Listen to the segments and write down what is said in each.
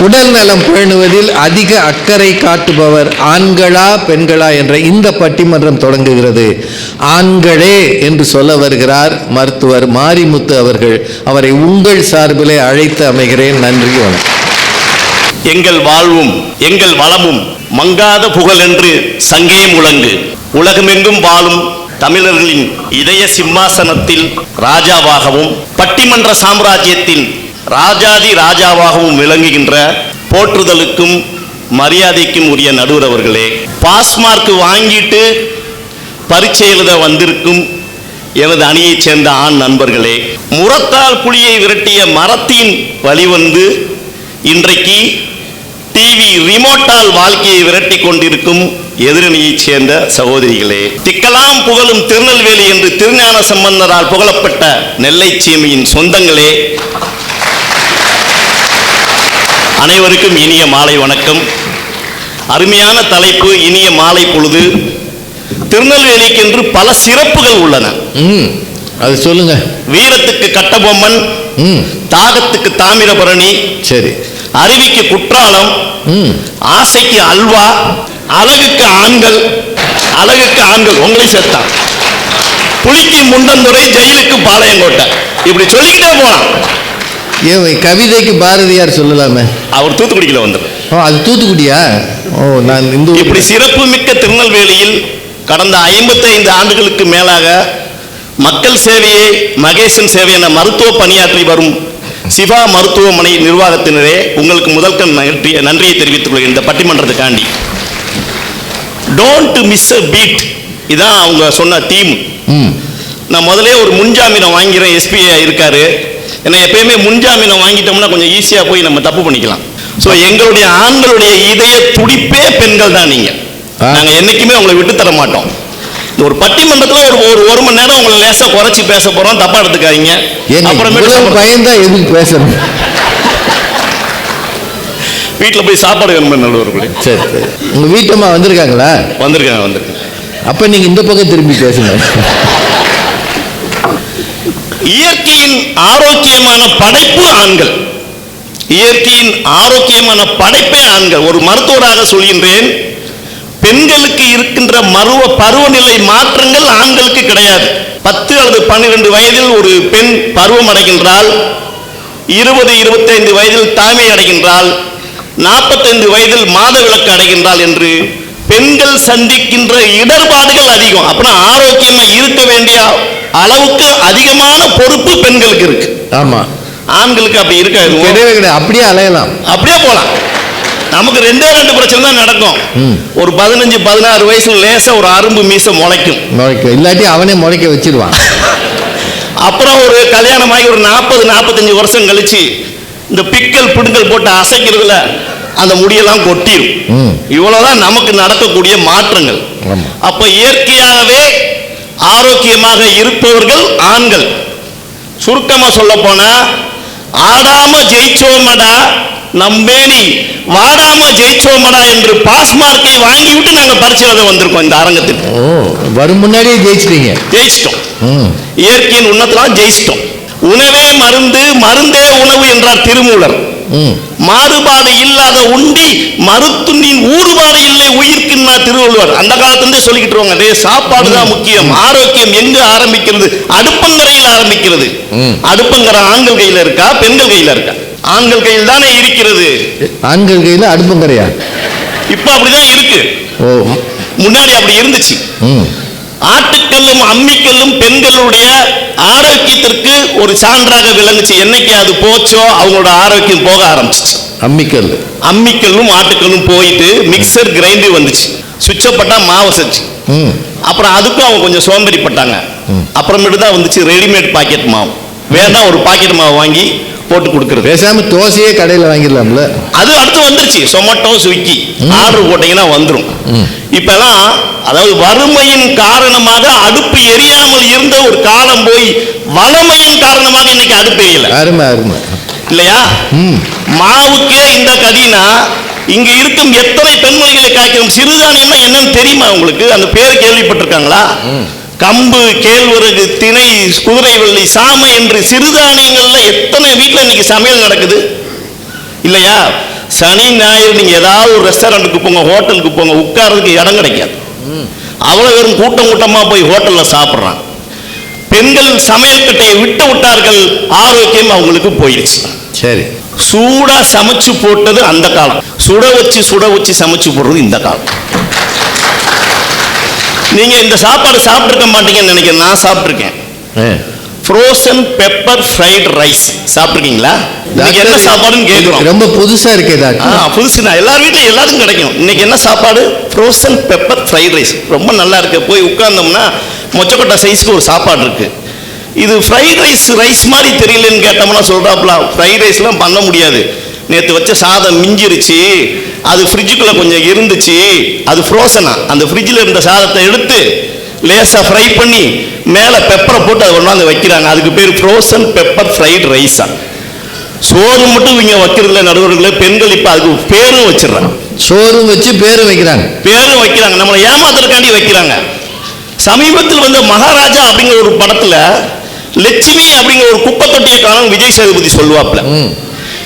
உடல் நலம் பேணுவதில் அதிக அக்கறை காட்டுபவர் ஆண்களா பெண்களா என்ற இந்த பட்டிமன்றம் தொடங்குகிறது. ஆண்களே என்று சொல்ல வருகிறார் மருத்துவர் மாரிமுத்து அவர்கள். அவரை உங்கள் சார்பிலே அழைத்து அமைகிறேன். நன்றி வணக்கம். எங்கள் வாழ்வும் எங்கள் வளமும் மங்காத புகழென்று சங்கே முழங்கு. உலகமெங்கும் வாழும் தமிழர்களின் இதய சிம்மாசனத்தில் ராஜாவாகவும் பட்டிமன்ற சாம்ராஜ்யத்தின் ராஜாதி ராஜாவாகவும் விளங்குகின்ற போற்றுதலுக்கும் மரியாதைக்கும் உரிய நடுவர் அவர்களே பாஸ்மார்க் வாங்கிட்டு பரீட்சை எழுத வந்திருக்கும் எனது அணியைச் சேர்ந்த ஆண் நண்பர்களே முரத்தால் புலியை விரட்டிய மரத்தின் வழிவந்து இன்றைக்கு டிவி ரிமோட்டால் வாழ்க்கையை விரட்டி கொண்டிருக்கும் எதிரணியைச் சேர்ந்த சகோதரிகளே திக்கலாம் புகழும் திருநெல்வேலி என்று திருஞான சம்பந்தரால் புகழப்பட்ட நெல்லை சீமையின் சொந்தங்களே அனைவருக்கும் இனிய மாலை வணக்கம். அருமையான தலைப்பு இனிய மாலை பொழுது. திருநெல்வேலிக்கென்று பல சிறப்புகள் உள்ளன. அது சொல்லுங்க. வீரத்துக்கு கட்டபொம்மன் தாகத்துக்கு தாமிரபரணி சரி. அருவிக்கு குற்றாலம் ஆசைக்கு அல்வா அழகுக்கு ஆண்கள் அழகுக்கு ஆண்கள் உங்களை சேர்த்தான் புலிக்கு முண்டந்துறை ஜெயிலுக்கு பாளையங்கோட்டை. இப்படி சொல்லிக்கிட்டே போலாம் ஏன் கவிதைக்கு பாரதியார் சொல்லலாமே? அவர் தூத்துக்குடியில் வந்துடும் ஓ அது தூத்துக்குடியா? ஓ நான் இந்த இப்படி சிறப்பு மிக்க திருநெல்வேலியில் கடந்த ஐம்பத்தைந்து ஆண்டுகளுக்கு மேலாக மக்கள் சேவையை மகேசன் சேவை என மருத்துவ பணியாற்றி வரும் சிவா மருத்துவமனை நிர்வாகத்தினரே உங்களுக்கு முதல் கண் நன்றியை நன்றியை தெரிவித்துக் கொள்கிறேன். இந்த பட்டிமன்றத்துக்காண்டி. டோன்ட் மிஸ் அ பீட் இதான் அவங்க சொன்ன தீம் ம். நான் முதலே ஒரு முன்ஜாமீனம் வாங்கிறேன் எஸ்பிஐ இருக்காரு. ஏன்னா எப்பயுமே முன்ஜாமீனம் வாங்கிட்டோம்னா கொஞ்சம் ஈஸியாக போய் நம்ம தப்பு பண்ணிக்கலாம். ஸோ எங்களுடைய ஆண்களுடைய இதய துடிப்பே பெண்கள் தான் நீங்க. ஆ. நாங்கள் என்னைக்குமே உங்களை விட்டு தர மாட்டோம். ஒரு பட்டிமன்றத்தில் ஒரு ஒரு ஒரு மணி நேரம் உங்களை லேசாக குறைச்சி பேச போகிறோம் தப்பா எடுத்துக்காதீங்க. அப்புறமேட்டு பயந்தா எதுக்கு பேசணும் வீட்டில் போய் சாப்பாடு வேணும் நல்லவர்களே? சரி சரி. உங்க வீட்டம்மா வந்திருக்காங்களா? வந்திருக்கேன் வந்திருக்கேன் அப்ப நீங்க இந்த பக்கம் திரும்பி பேசுங்க. இயற்கையின் ஆரோக்கியமான படைப்பு ஆண்கள். இயற்கையின் ஆரோக்கியமான படைப்பே ஆண்கள். ஒரு மருத்துவராக சொல்கின்றேன் பெண்களுக்கு இருக்கின்ற மருவ பருவநிலை மாற்றங்கள் ஆண்களுக்கு கிடையாது. பத்து அல்லது பன்னிரண்டு வயதில் ஒரு பெண் பருவம் அடைகின்றால் இருபது இருபத்தைந்து வயதில் தாய்மை அடைகின்றால் நாற்பத்தைந்து வயதில் மாதவிலக்கு அடைகின்றால் என்று பெண்கள் சந்திக்கின்ற இடர்பாடுகள் அதிகம். அப்படின்னா ஆரோக்கியமா இருக்க வேண்டிய? அளவுக்கு அதிகமான பொறுப்பு பெண்களுக்கு இருக்கு. ஆமா. ஆண்களுக்கு அப்படி இருக்காது கிடையவே கிடையாது. அப்படியே அலையலாம். அப்படியே போலாம். நமக்கு ரெண்டே ரெண்டு பிரச்சனை தான் நடக்கும். ஒரு பதினஞ்சு பதினாறு வயசுல லேசா ஒரு அரும்பு மீசை முளைக்கும். முளைக்க இல்லாட்டி அவனே முளைக்க வச்சிருவான். அப்புறம் ஒரு கல்யாணமாகி ஒரு நாற்பது நாற்பத்தஞ்சு வருஷம் கழிச்சு இந்த பிக்கல் பிடுங்கல் போட்டு அசைக்கிறதுல அந்த முடியெல்லாம் கொட்டிடும். இவ்வளவுதான் நமக்கு நடக்கக்கூடிய மாற்றங்கள். அப்ப இயற்கையாகவே ஆரோக்கியமாக இருப்பவர்கள் ஆண்கள். சுருக்கமா சொல்ல போனா ஆடாம ஜெயிச்சோமடா நம்பேனி வாடாம ஜெயிச்சோமடா என்று பாஸ் மார்க்கை வாங்கிவிட்டு நாங்க பரிசு எழுத வந்திருக்கோம் இந்த அரங்கத்தில் ஓ வரும் முன்னாடியே ஜெயிச்சிட்டீங்க. ஜெயிச்சிட்டோம். இயற்கையின் உன்னதெல்லாம் ஜெயிச்சிட்டோம். உணவே மருந்து மருந்தே உணவு என்றார் திருமூலர். மாறுபாடு இல்லாத உண்டி மருத்துண்டின் ஊறுபாடு இல்லை உயிர்க்குன்னா திருவள்ளுவர். அந்த காலத்திலிருந்தே சொல்லிக்கிட்டு இருவாங்க சாப்பாடு தான் முக்கியம். ஆரோக்கியம் எங்க ஆரம்பிக்கிறது? அடுப்பங்கரையில் ஆரம்பிக்கிறது. அடுப்பங்கரை ஆண்கள் கையில இருக்கா பெண்கள் கையில இருக்கா? ஆண்கள் கையில் தானே இருக்கிறது. ஆண்கள் கையில அடுப்பங்கரையா? இப்ப அப்படிதான் இருக்கு. முன்னாடி அப்படி இருந்துச்சு. ஆட்டுக்கல்லும் அம்மிக்கல்லும் பெண்களுடைய ஆரோக்கியத்திற்கு ஒரு சான்றாக விளங்குச்சு. என்னைக்கு அது போச்சோ அவங்களோட ஆரோக்கியம் போக ஆரம்பிச்சிச்சு. அம்மிக்கல். அம்மிக்கல்லும் ஆட்டுக்கல்லும் போயிட்டு மிக்சர் கிரைண்டர் வந்துச்சு. சுவிட்சப்பட்டா மாவு செஞ்சு. அப்புறம் அதுக்கும் அவங்க கொஞ்சம் சோம்பேறிப்பட்டாங்க. அப்புறமேட்டு தான் வந்துச்சு ரெடிமேட் பாக்கெட் மாவு. வேண்டாம் ஒரு பாக்கெட் மாவு வாங்கி போட்டு கொடுக்குறது. பேசாம தோசையே கடையில் வாங்கிடலாம்ல. அது அடுத்து வந்துருச்சு. சொமட்டோ ஸ்விக்கி ஆர்டர் போட்டீங்கன்னா வந்துரும். இப்பெல்லாம் அதாவது வறுமையின் காரணமாக அடுப்பு எரியாமல் இருந்த ஒரு காலம் போய் வளமையின் காரணமாக இன்னைக்கு அடுப்பு எரியல. அருமை அருமை. இல்லையா? மாவுக்கே இந்த கதினா இங்க இருக்கும் எத்தனை பெண்மணிகளை காய்க்கும் சிறுதானியம்னா என்னன்னு தெரியுமா உங்களுக்கு? அந்த பேர் கேள்விப்பட்டிருக்காங்களா? கம்பு கேழ்வரகு திணை குதிரைவள்ளி சாமை என்று சிறுதானியங்கள்ல எத்தனை வீட்ல இன்னைக்கு சமையல் நடக்குது? இல்லையா? சனி ஞாயிறு நீங்க ஏதாவது ஒரு ரெஸ்டாரண்ட்டுக்கு போங்க ஹோட்டலுக்கு போங்க உட்கார்றதுக்கு இடம் கிடைக்காது. அவ்வளவு பேரும் கூட்டம் கூட்டமா போய் ஹோட்டல்ல சாப்பிடுறாங்க. பெண்கள் சமையல் கட்டையை விட்டு விட்டார்கள் ஆரோக்கியம் அவங்களுக்கு போயிடுச்சு. சரி. சூடா சமைச்சு போட்டது அந்த காலம். சுட வச்சு சுட வச்சு சமைச்சு போடுறது இந்த காலம். நீங்க இந்த சாப்பாடு சாப்பிட்டுருக்க மாட்டீங்கன்னு நினைக்கிறேன். நான் சாப்பிட்டுருக்கேன். ஆ. ஃப்ரோசன் பெப்பர் ஃப்ரைட் ரைஸ் சாப்பிட்டுருக்கீங்களா? இன்னைக்கு என்ன சாப்பாடுன்னு கேட்குறோம். ரொம்ப புதுசா இருக்கே ஆ டாக்டர் புதுசு தான். எல்லார் வீட்லையும் எல்லாருக்கும் கிடைக்கும். இன்னைக்கு என்ன சாப்பாடு? ஃப்ரோசன் பெப்பர் ஃப்ரைட் ரைஸ் ரொம்ப நல்லா இருக்கு. போய் உட்கார்ந்தோம்னா மொச்சக்கொட்டை சைஸ்க்கு ஒரு சாப்பாடு இருக்கு. இது ஃப்ரைட் ரைஸ் ரைஸ் மாதிரி தெரியலன்னு கேட்டோம்னா சொல்றாப்ல. ஃப்ரைட் ரைஸ்லாம் பண்ண முடியாது. நேற்று வச்ச சாதம் மிஞ்சிருச்சு. அது ஃப்ரிட்ஜுக்குள்ள கொஞ்சம் இருந்துச்சு. அது ஃப்ரோசனா அந்த ஃப்ரிட்ஜில் இருந்த சாதத்தை எடுத்து லேசாக ஃப்ரை பண்ணி மேலே பெப்பரை போட்டு அதை கொண்டாந்து வைக்கிறாங்க. அதுக்கு பேர் ஃப்ரோசன் பெப்பர் ஃப்ரைட் ரைஸா சோறு மட்டும் இவங்க வைக்கிறதுல நடுவர்களே பெண்கள் இப்போ அதுக்கு பேரும் வச்சிடுறாங்க. சோறும் வச்சு பேரும் வைக்கிறாங்க. பேரும் வைக்கிறாங்க. நம்மளை ஏமாத்துறதுக்காண்டி வைக்கிறாங்க. சமீபத்தில் வந்த மகாராஜா அப்படிங்கிற ஒரு படத்துல லட்சுமி அப்படிங்கிற ஒரு குப்பை தொட்டியை காணும் விஜய் சேதுபதி சொல்லுவாப்ல.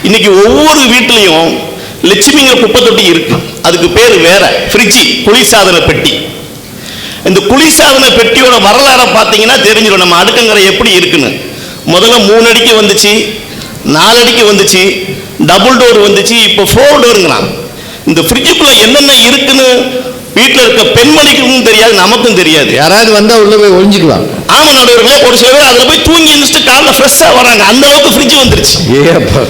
இன்னைக்கு ஒவ்வொரு வீட்லயும் லட்சுமிங்கிற குப்பை தொட்டி இருக்கு. அதுக்கு பேர் வேற ஃப்ரிட்ஜி குளிர்சாதன பெட்டி. இந்த குளிர்சாதன பெட்டியோட வரலாறை பார்த்தீங்கன்னா தெரிஞ்சிடும் நம்ம அடுக்கங்கரை எப்படி இருக்குன்னு. முதல்ல மூணு அடிக்கு வந்துச்சு நாலு அடிக்கு வந்துச்சு டபுள் டோர் வந்துச்சு இப்போ ஃபோர் டோருங்கிறான் இந்த ஃப்ரிட்ஜுக்குள்ள என்னென்ன இருக்குன்னு வீட்டில் இருக்க பெண்மணிக்கும் தெரியாது நமக்கும் தெரியாது. யாராவது வந்தா உள்ள போய் ஒளிஞ்சுக்கலாம் ஆமா நடுவர்களே ஒரு சில பேர் அதில் போய் தூங்கி எழுந்துட்டு காலைல ஃப்ரெஷ்ஷாக வராங்க. அந்த அளவுக்கு ஃப்ரிட்ஜ் வந்துருச்சு. ஏப்பா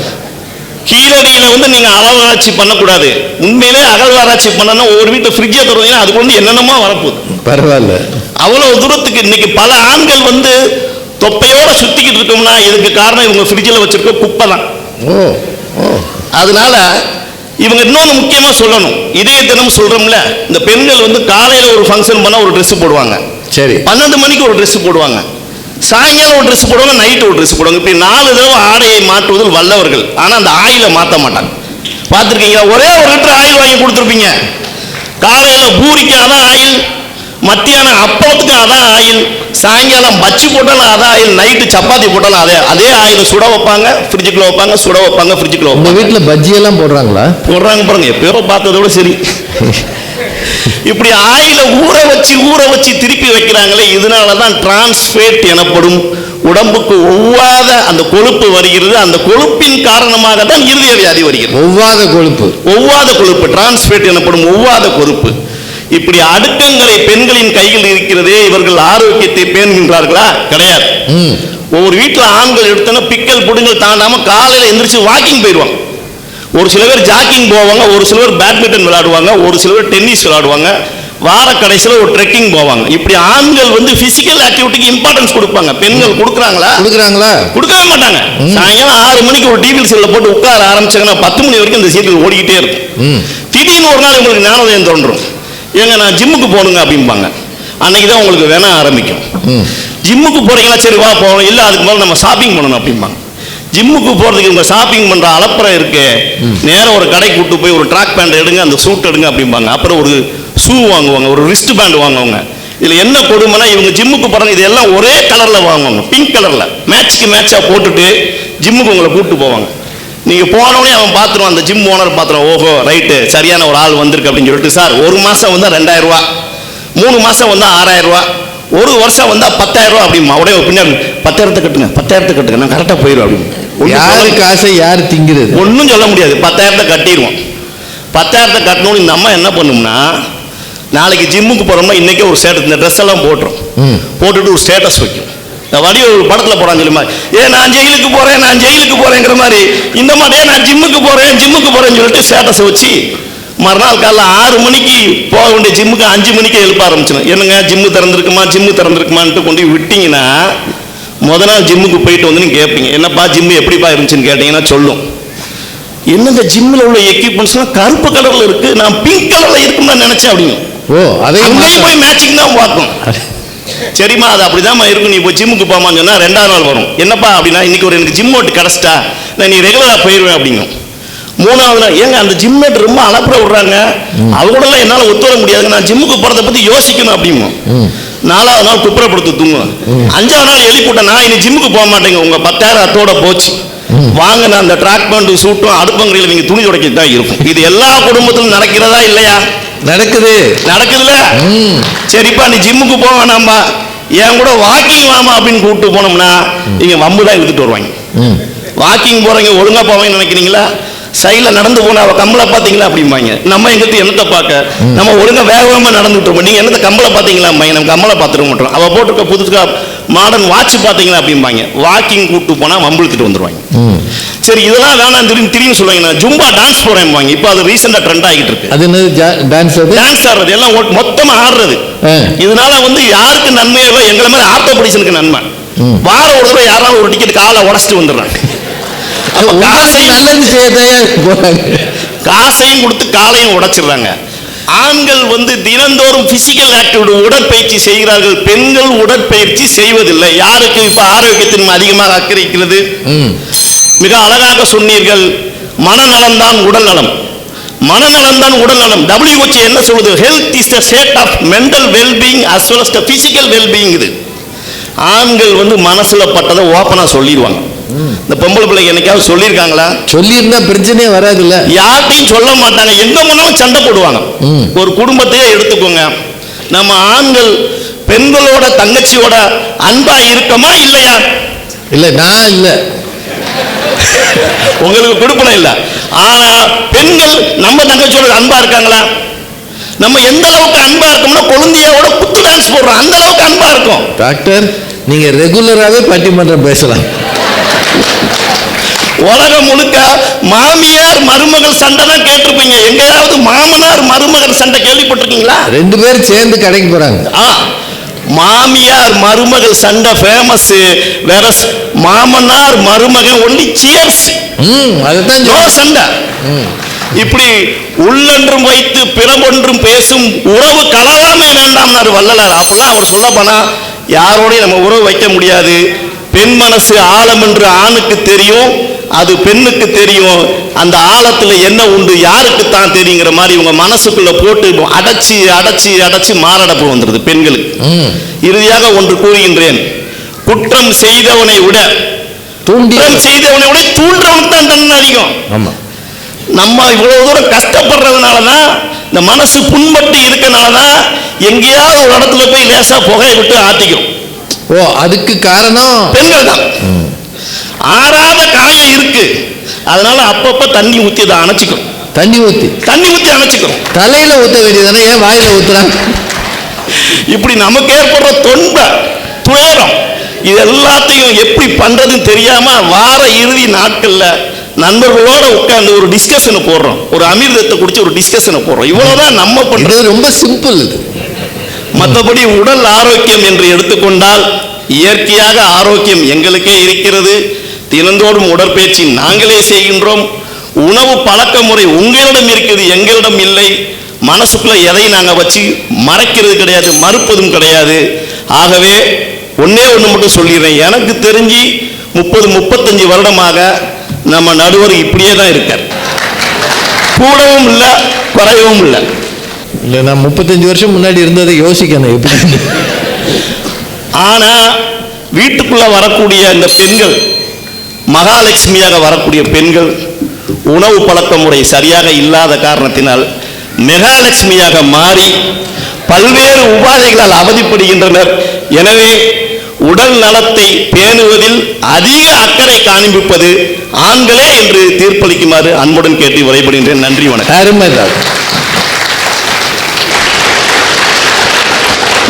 கீழடியில வந்து நீங்க அகழ்வாராய்ச்சி பண்ணக்கூடாது. உண்மையிலே அகழ்வாராய்ச்சி பண்ணனா ஒவ்வொரு வீட்டு ஃப்ரிட்ஜை தருவீங்கன்னா அதுக்கு வந்து என்னென்னமோ வரப்போகுது. பரவாயில்ல. அவ்வளவு தூரத்துக்கு இன்னைக்கு பல ஆண்கள் வந்து தொப்பையோட சுத்திக்கிட்டு இருக்கோம்னா இதுக்கு காரணம் இவங்க ஃப்ரிட்ஜில் வச்சிருக்க குப்பை தான். ஓ ஓ. அதனால இவங்க இன்னொன்று முக்கியமாக சொல்லணும். இதய தினம் சொல்றோம்ல இந்த பெண்கள் வந்து காலையில் ஒரு ஃபங்க்ஷன் பண்ணால் ஒரு Dress போடுவாங்க. சரி. பன்னெண்டு மணிக்கு ஒரு Dress போடுவாங்க. சாயங்காலம் ஒரு Dress போடுவாங்க நைட்டு ஒரு Dress போடுவாங்க. இப்படி நாலு தடவை ஆடையை மாற்றுவதில் வல்லவர்கள். ஆனால் அந்த ஆயிலை மாற்ற மாட்டாங்க. பார்த்துருக்கீங்களா? ஒரே ஒரு லிட்டர் ஆயில் வாங்கி கொடுத்துருப்பீங்க. காலையில் பூரிக்கு அதான் ஆயில் மத்தியானம் அப்பளத்துக்கு அதான் ஆயில் சாயங்காலம் பச்சி போட்டாலும் அதான் ஆயில் நைட்டு சப்பாத்தி போட்டாலும் அதே அதே ஆயில் சுட வைப்பாங்க ஃப்ரிட்ஜுக்குள்ள வைப்பாங்க சுட வைப்பாங்க ஃப்ரிட்ஜுக்குள்ள வைப்பாங்க. வீட்டுல பஜ்ஜி எல்லாம் போடுறாங்களா? போடுறாங்க பாருங்க எப்பயோ பார்த்ததோட சரி. இப்படி ஆயில ஊற வச்சு ஊற வச்சு திருப்பி வைக்கிறாங்களே இதனால தான் டிரான்ஸ்பேட் எனப்படும். உடம்புக்கு ஒவ்வாத அந்த கொழுப்பு வருகிறது. அந்த கொழுப்பின் காரணமாக தான் இருதய வியாதி வருகிறது. ஒவ்வாத கொழுப்பு. ஒவ்வாத கொழுப்பு டிரான்ஸ்பேட் எனப்படும் ஒவ்வாத கொழுப்பு. இப்படி அடுக்கங்களை பெண்களின் கையில் இருக்கிறதே இவர்கள் ஆரோக்கியத்தை பேணுகின்றார்களா? கிடையாது. ஒவ்வொரு வீட்டில் ஆண்கள் எடுத்தோன்னா பிக்கல் புடுங்கல் தாண்டாம காலையில் எந்திரிச்சு வாக்கிங் போயிடுவாங்க. ஒரு சில பேர் ஜாக்கிங் போவாங்க ஒரு சில பேர் பேட்மிண்டன் விளையாடுவாங்க ஒரு சில பேர் டென்னிஸ் விளையாடுவாங்க. வார கடைசியில் ஒரு ட்ரெக்கிங் போவாங்க. இப்படி ஆண்கள் வந்து பிசிக்கல் ஆக்டிவிட்டிக்கு இம்பார்ட்டன்ஸ் கொடுப்பாங்க. பெண்கள் கொடுக்குறாங்களா? கொடுக்குறாங்களா? கொடுக்கவே மாட்டாங்க. சாயங்காலம் ஆறு மணிக்கு ஒரு டிவி சீரியல் போட்டு உட்கார ஆரம்பிச்சாங்கன்னா பத்து மணி வரைக்கும் இந்த சீரியல் ஓடிக்கிட்டே இருக்கும். திடீர்னு ஒரு நாள் உங்களுக்கு ஞானோதயம் தோன்றும். ஏங்க நான் ஜிம்முக்கு போகணுங்க அப்படிம்பாங்க. அன்னைக்கு தான் உங்களுக்கு வேண ஆரம்பிக்கும். ஜிம்முக்கு போறீங்களா சரி வா போகணும் இல்லை அதுக்கு மேலே நம்ம ஷாப்பிங் பண்ணணும் அப்படிம்பாங்க. ஜிம்முக்கு போகிறதுக்கு இவங்க ஷாப்பிங் பண்ணுற அலப்பறம் இருக்கு. நேரம் ஒரு கடைக்கு கூட்டு போய் ஒரு ட்ராக் பேண்ட் எடுங்க அந்த சூட் எடுங்க அப்படிம்பாங்க. அப்புறம் ஒரு ஷூ வாங்குவாங்க ஒரு ரிஸ்ட் பேண்ட் வாங்குவாங்க. இதில் என்ன கொடுமைனா இவங்க ஜிம்முக்கு போகிறாங்க இதெல்லாம் ஒரே கலரில் வாங்குவாங்க பிங்க் கலரில் மேட்ச்க்கு மேட்சாக போட்டுட்டு ஜிம்முக்கு உங்களை கூப்பிட்டு போவாங்க. நீங்கள் போனோடனே அவன் பார்த்துருவான் அந்த ஜிம் ஓனர் பார்த்துருவான் ஓஹோ ரைட்டு சரியான ஒரு ஆள் வந்திருக்கு அப்படின்னு சொல்லிட்டு சார் ஒரு மாதம் வந்தால் ரெண்டாயிரம் ரூபா மூணு மாதம் வந்தால் ஆறாயிரம் ரூபா ஒரு வருஷம் வந்தால் பத்தாயிரம் ரூபா அப்படிமா ஒரு பின்னாடி பத்தாயிரத்தை கட்டுங்க பத்தாயிரத்தை கட்டுங்க நான் கரெக்டாக போயிடுவேன் அப்படின்னு. யாருக்கு ஆசை யார் திங்கிறது? ஒன்றும் சொல்ல முடியாது. பத்தாயிரத்தை கட்டிடுவோம். பத்தாயிரத்தை கட்டணும்னு இந்த அம்மா என்ன பண்ணும்னா நாளைக்கு ஜிம்முக்கு போகிறோம்னா இன்றைக்கே ஒரு ஸ்டேட்டஸ் இந்த ட்ரெஸ் எல்லாம் போட்டுரும். போட்டுட்டு ஒரு ஸ்டேட்டஸ் வைக்கும். இந்த வடிவ ஒரு படத்தில் போகிறான்னு சொல்லி மாதிரி ஏ நான் ஜெயிலுக்கு போகிறேன் நான் ஜெயிலுக்கு போகிறேங்கிற மாதிரி இந்த மாதிரியே நான் ஜிம்முக்கு போகிறேன் ஜிம்முக்கு போகிறேன்னு சொல்லிட்டு ஸ்டேட்டஸை வச்சு மறுநாள் காலைல ஆறு மணிக்கு போக வேண்டிய ஜிம்முக்கு அஞ்சு மணிக்கு எழுப்ப ஆரம்பிச்சிடும். என்னங்க ஜிம்மு திறந்துருக்குமா ஜிம்மு திறந்துருக்குமான்ட்டு கொண்டு விட்டீங்கன்னா முத நாள் ஜிம்முக்கு போயிட்டு வந்து நீங்க கேட்பீங்க என்னப்பா ஜிம்மு எப்படிப்பா இருந்துச்சுன்னு கேட்டீங்கன்னா சொல்லும். என்னங்க ஜிம்மில் உள்ள எக்யூப்மெண்ட்ஸ்லாம் கருப்பு கலரில் இருக்கு நான் பிங்க் கலரில் இருக்குன்னு நான் நினைச்சேன் அப்படிங்க ஓ மாத்தலாம். போய் மேட்சிங் தான் பார்க்கும் சரிம்மா அது அப்படிதாம்மா இருக்கும் நீ போய் ஜிம்முக்கு போமான்னு சொன்னா ரெண்டாவது நாள் வரும். என்னப்பா அப்படின்னா இன்னைக்கு ஒரு எனக்கு ஜிம் ஓட்டு கிடச்சிட்டா நான் நீ ரெகுலராக போயிடுவேன் அப்படிங்கும். மூணாவது நாள் ஏங்க அந்த ஜிம் மேட் ரொம்ப அலப்புற விடுறாங்க. அவங்களெல்லாம் என்னால் ஒத்து வர முடியாதுங்க. நான் ஜிம்முக்கு போகிறத பற்றி யோசிக்கணும் அப்படிங்கும். நாலாவது நாள் குப்புறப்படுத்து தூங்குவேன். அஞ்சாவது நாள் எழுப்பிவிட்டேன். நான் இனி ஜிம்முக்கு போக மாட்டேங்க. உங்க பத்தாயிரம் அத்தோட போச்சு. வாங்கின அந்த ட்ராக் பேண்ட் சூட்டும் அடுப்பங்கரையில் நீங்க துணி துடைக்கிட்டு தான் இருக்கும். இது எல்லா குடும்பத்திலும் நடக்கிறதா இல்லையா? நடக்குது. நடக்குதுல்ல. சரிப்பா நீ ஜிம்முக்கு போக வேணாம்பா. என் கூட வாக்கிங் வாமா அப்படின்னு கூப்பிட்டு போனோம்னா நீங்க வம்பு தான் இழுத்துட்டு வருவாங்க. வாக்கிங் போறவங்க ஒழுங்கா போவாங்கன்னு நினைக்கிறீங்களா? சைடில் நடந்து போனா அவ கம்பளை பாத்தீங்களா அப்படிம்பாங்க. நம்ம எங்கிட்ட என்னத்தை பார்க்க? நம்ம ஒழுங்கா வேக வேகமா நடந்துட்டு இருப்போம் நீங்க என்னத்த கம்பளை பாத்தீங்களா நம்ம கம்பளை பார்த்துருக்க மாட்டோம். அவ போட்டிருக்க புதுசா மாடர்ன் வாட்ச் பாத்தீங்களா அப்படிம்பாங்க. வாக்கிங் கூப்பிட்டு போனா வம்பிழுத்துட்டு வந்துருவாங்க. சரி இதெல்லாம் வேணாம் திடீர்னு திடீர்னு சொல்லுவாங்க. நான் ஜும்பா டான்ஸ் போறேன்பாங்க. இப்போ அது ரீசெண்டா ட்ரெண்ட் ஆகிட்டு இருக்கு. அது டான்ஸ் டான்ஸ் ஆடுறது. எல்லாம் மொத்தமா ஆடுறது. இதனால வந்து யாருக்கு நன்மையோ இல்லை எங்களை மாதிரி ஆர்த்தோபடிஷனுக்கு நன்மை. வாரம் ஒரு தடவை யாராவது ஒரு டிக்கெட் காலை உடச்சிட்டு வந்துடுறாங்க. காசையும் நல்லது போறாங்க. காசையும் கொடுத்து காலையும் உடைச்சிடுறாங்க. ஆண்கள் வந்து தினந்தோறும் பிசிக்கல் ஆக்டிவிட்டி உடற்பயிற்சி செய்கிறார்கள். பெண்கள் உடற்பயிற்சி செய்வதில்லை. யாருக்கு இப்ப ஆரோக்கியத்தின் அதிகமாக அக்கறைக்கிறது. மிக அழகாக சொன்னீர்கள். மனநலம் தான் உடல் நலம். மனநலம் தான் உடல் நலம். WHO என்ன சொல்லுது? Health is the state of mental wellbeing as well as the physical wellbeing இது. ஆண்கள் வந்து மனசுல பட்டதை ஓப்பனா சொல்லிடுவாங்க. இந்த பொம்பளை பிள்ளைங்க என்னைக்காவது சொல்லியிருக்காங்களா? சொல்லியிருந்தா பிரச்சனையே வராதுல்ல. யார்ட்டையும் சொல்ல மாட்டாங்க. எங்க போனாலும் சண்டை போடுவாங்க. ஒரு குடும்பத்தையே எடுத்துக்கோங்க. நம்ம ஆண்கள் பெண்களோட தங்கச்சியோட அன்பா இருக்கமா இல்லையா? இல்ல நான் இல்ல. உங்களுக்கு கொடுப்பன இல்ல. ஆனா பெண்கள் நம்ம தங்கச்சியோட அன்பா இருக்காங்களா? நம்ம எந்த அளவுக்கு அன்பா இருக்கோம்னா குழந்தையோட குத்து டான்ஸ் போடுறோம். அந்த அளவுக்கு அன்பா இருக்கும். டாக்டர் நீங்க ரெகுலராகவே பட்டிமன்றம் பேசலாம். உலகம் முழுக்க மாமியார் மருமகள் சண்டை தான் கேட்டிருப்பீங்க. எங்கேயாவது மாமனார் மருமகள் சண்டை கேள்விப்பட்டிருக்கீங்களா? ரெண்டு பேரும் சேர்ந்து கடைக்கு போறாங்க. ஆ மாமியார் மருமகள் சண்டை ஃபேமஸ் வேற மாமனார் மருமகன் ஒன்லி சியர்ஸ் ம் அதுதான். சண்டை. இப்படி உள்ளென்றும் வைத்து பிறவொன்றும் பேசும் உறவு கலவாமை வேண்டாம்னாரு வள்ளலார். அப்படிலாம் அவர் சொல்ல போனா யாரோடையும் நம்ம உறவு வைக்க முடியாது. பெண் மனசு ஆழம் என்று ஆணுக்கு தெரியும். அது பெண்ணுக்கு தெரியும். அந்த ஆழத்துல என்ன உண்டு யாருக்கு தான் தெரியுங்கிற மாதிரி இவங்க மனசுக்குள்ள போட்டு அடைச்சி அடைச்சி அடைச்சி மாரடைப்பு வந்துடுது பெண்களுக்கு. இறுதியாக ஒன்று கூறுகின்றேன். குற்றம் செய்தவனை விட குற்றம் செய்தவனை விட தூண்டுறவனுக்கு தான் தண்டனை அதிகம். ஆமா. நம்ம இவ்வளவு தூரம் கஷ்டப்படுறதுனால தான் இந்த மனசு புண்பட்டு இருக்கனால தான் எங்கேயாவது ஒரு இடத்துல போய் லேசா புகையை விட்டு ஆத்திக்கும் ஓ அதுக்கு காரணம்? பெண்கள் தான். ஆறாத காயம் இருக்கு. அதனால அப்பப்ப தண்ணி ஊத்தி அதை அணைச்சிக்கும் தண்ணி ஊத்தி. தண்ணி ஊத்தி அணைச்சிக்கும் தலையில ஊத்த வேண்டியதானே ஏன் வாயில ஊத்துறாங்க? இப்படி நமக்கு ஏற்படுற தொன்ப துயரம் இது எல்லாத்தையும் எப்படி பண்றதுன்னு தெரியாம வார இறுதி நாட்கள்ல நண்பர்களோட உட்கார்ந்து ஒரு டிஸ்கஷனை போடுறோம். ஒரு அமிர்தத்தை குடிச்சு ஒரு டிஸ்கஷனை போடுறோம். இவ்வளவுதான் நம்ம பண்றது ரொம்ப சிம்பிள் இது. மற்றபடி உடல் ஆரோக்கியம் என்று எடுத்துக்கொண்டால் இயற்கையாக ஆரோக்கியம் எங்களுக்கே இருக்கிறது. தினந்தோறும் உடற்பயிற்சி நாங்களே செய்கின்றோம். உணவு பழக்க முறை உங்களிடம் இருக்குது எங்களிடம் இல்லை. மனசுக்குள்ள எதையும் நாங்கள் வச்சு மறைக்கிறது கிடையாது மறுப்பதும் கிடையாது. ஆகவே ஒன்னே ஒன்று மட்டும் சொல்லிடுறேன். எனக்கு தெரிஞ்சு முப்பது முப்பத்தஞ்சு வருடமாக நம்ம நடுவர் இப்படியே தான் இருக்கார். கூடவும் இல்லை குறையவும் இல்லை. இல்லை நான் முப்பத்தஞ்சு வருஷம் முன்னாடி இருந்ததை யோசிக்கணும் எப்படி? ஆனால் வீட்டுக்குள்ளே வரக்கூடிய இந்த பெண்கள் மகாலட்சுமியாக வரக்கூடிய பெண்கள் உணவு பழக்க முறை சரியாக இல்லாத காரணத்தினால் மெகாலட்சுமியாக மாறி பல்வேறு உபாதைகளால் அவதிப்படுகின்றனர். எனவே உடல் நலத்தை பேணுவதில் அதிக அக்கறை காண்பிப்பது ஆண்களே என்று தீர்ப்பளிக்குமாறு அன்புடன் கேட்டு விடைபடுகின்றேன் நன்றி வணக்கம். அருமை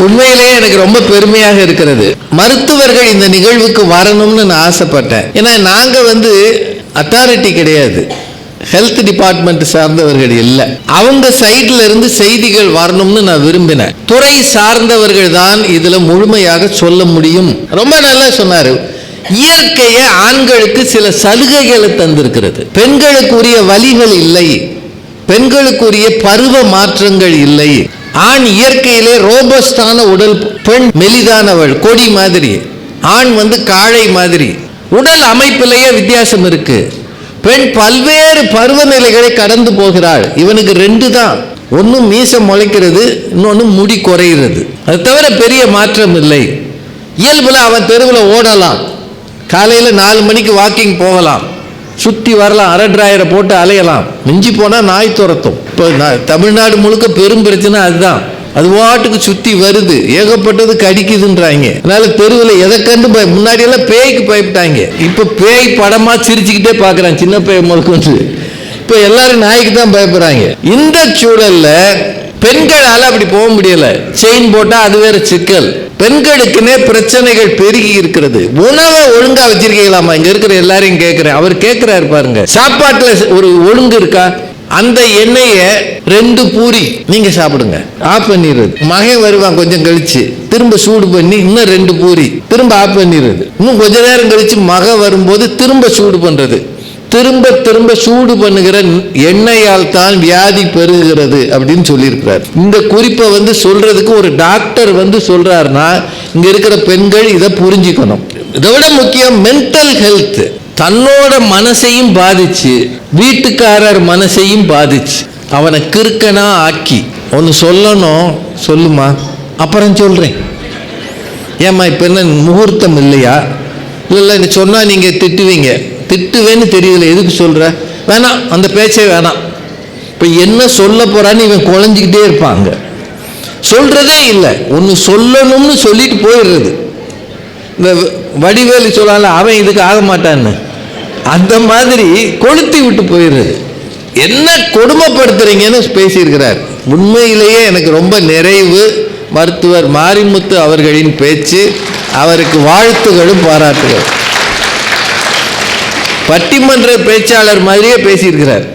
உண்மையிலேயே எனக்கு ரொம்ப பெருமையாக இருக்கிறது. மருத்துவர்கள் இந்த நிகழ்வுக்கு வரணும்னு நான் ஆசைப்பட்டேன். ஏன்னா நாங்கள் வந்து அத்தாரிட்டி கிடையாது. ஹெல்த் டிபார்ட்மெண்ட் சார்ந்தவர்கள் இல்லை. அவங்க சைட்ல இருந்து செய்திகள் வரணும்னு நான் விரும்பினேன். துறை சார்ந்தவர்கள் தான் இதுல முழுமையாக சொல்ல முடியும். ரொம்ப நல்லா சொன்னாரு. இயற்கையை ஆண்களுக்கு சில சலுகைகளை தந்திருக்கிறது. பெண்களுக்குரிய வழிகள் இல்லை. பெண்களுக்குரிய பருவ மாற்றங்கள் இல்லை. ஆண் இயற்கையிலே ரோபஸ்டான உடல் பெண் மெலிதானவள் கொடி மாதிரி. ஆண் வந்து காழை மாதிரி. உடல் அமைப்பிலேயே வித்தியாசம் இருக்கு. பெண் பல்வேறு பருவநிலைகளை கடந்து போகிறாள். இவனுக்கு ரெண்டு தான். ஒன்று மீசம் முளைக்கிறது இன்னொன்று முடி குறைகிறது அது தவிர பெரிய மாற்றம் இல்லை. இயல்பில் அவன் தெருவில் ஓடலாம். காலையில் நாலு மணிக்கு வாக்கிங் போகலாம். சுற்றி வரலாம் அரட்ராயரை போட்டு அலையலாம். மிஞ்சி போனால் நாய் துரத்தும். இப்போ தமிழ்நாடு முழுக்க பெரும் பிரச்சனை அதுதான். அது வாட்டுக்கு சுற்றி வருது. ஏகப்பட்டது கடிக்குதுன்றாங்க. அதனால தெருவில் எதை கண்டு பய முன்னாடியெல்லாம் பேய்க்கு பயப்பட்டாங்க. இப்போ பேய் படமாக சிரிச்சுக்கிட்டே பார்க்குறாங்க சின்ன பேய் முதற்கொண்டு இப்போ எல்லாரும் நாய்க்கு தான் பயப்படுறாங்க. இந்த சூழலில் பெண்களால் அப்படி போக முடியல. செயின் போட்டா அது வேற சிக்கல். பெண்களுக்குன்னே பிரச்சனைகள் பெருகி இருக்கிறது. உணவை ஒழுங்கா வச்சிருக்கீங்களாமா இங்க இருக்கிற எல்லாரையும் கேட்கிறேன் அவர் கேட்கிறாரு பாருங்க. சாப்பாட்டுல ஒரு ஒழுங்கு இருக்கா? அந்த எண்ணெயை ரெண்டு பூரி நீங்க சாப்பிடுங்க. ஆஃப் பண்ணிடுறது. மகன் வருவான் கொஞ்சம் கழிச்சு. திரும்ப சூடு பண்ணி இன்னும் ரெண்டு பூரி. திரும்ப ஆஃப் பண்ணிடுறது. இன்னும் கொஞ்ச நேரம் கழிச்சு மகன் வரும்போது திரும்ப சூடு பண்றது. திரும்ப திரும்ப சூடு பண்ணுகிற எண்ணெயால் தான் வியாதி பெருகிறது அப்படின்னு சொல்லியிருக்கிறார். இந்த குறிப்பை வந்து சொல்றதுக்கு ஒரு டாக்டர் வந்து சொல்றாருன்னா இங்க இருக்கிற பெண்கள் இதை புரிஞ்சுக்கணும். இதை விட முக்கியம் மென்டல் ஹெல்த் தன்னோட மனசையும் பாதிச்சு வீட்டுக்காரர் மனசையும் பாதிச்சு அவனை கிறுக்கனா ஆக்கி. ஒன்று சொல்லணும் சொல்லுமா? அப்புறம் சொல்றேன். ஏம்மா இப்போ என்ன முகூர்த்தம் இல்லையா? இல்லை சொன்னால் நீங்கள் திட்டுவீங்க. திட்டுவேன்னு தெரியல. எதுக்கு சொல்கிற வேணாம் அந்த பேச்சே வேணாம். இப்போ என்ன சொல்ல போகிறான்னு இவன் குழஞ்சிக்கிட்டே இருப்பாங்க. சொல்கிறதே இல்லை. ஒன்று சொல்லணும்னு சொல்லிட்டு போயிடுறது. இந்த வடிவேலு சொல்லால அவன் இதுக்கு ஆக மாட்டான்னு. அந்த மாதிரி கொளுத்தி விட்டு போயிடுறது. என்ன கொடுமைப்படுத்துறீங்கன்னு பேசியிருக்கிறார். உண்மையிலேயே எனக்கு ரொம்ப நிறைவு. மருத்துவர் மாரிமுத்து அவர்களின் பேச்சு அவருக்கு வாழ்த்துகளும் பாராட்டுகள் பட்டிமன்ற பேச்சாளர் மாதிரியே பேசியிருக்கிறார்.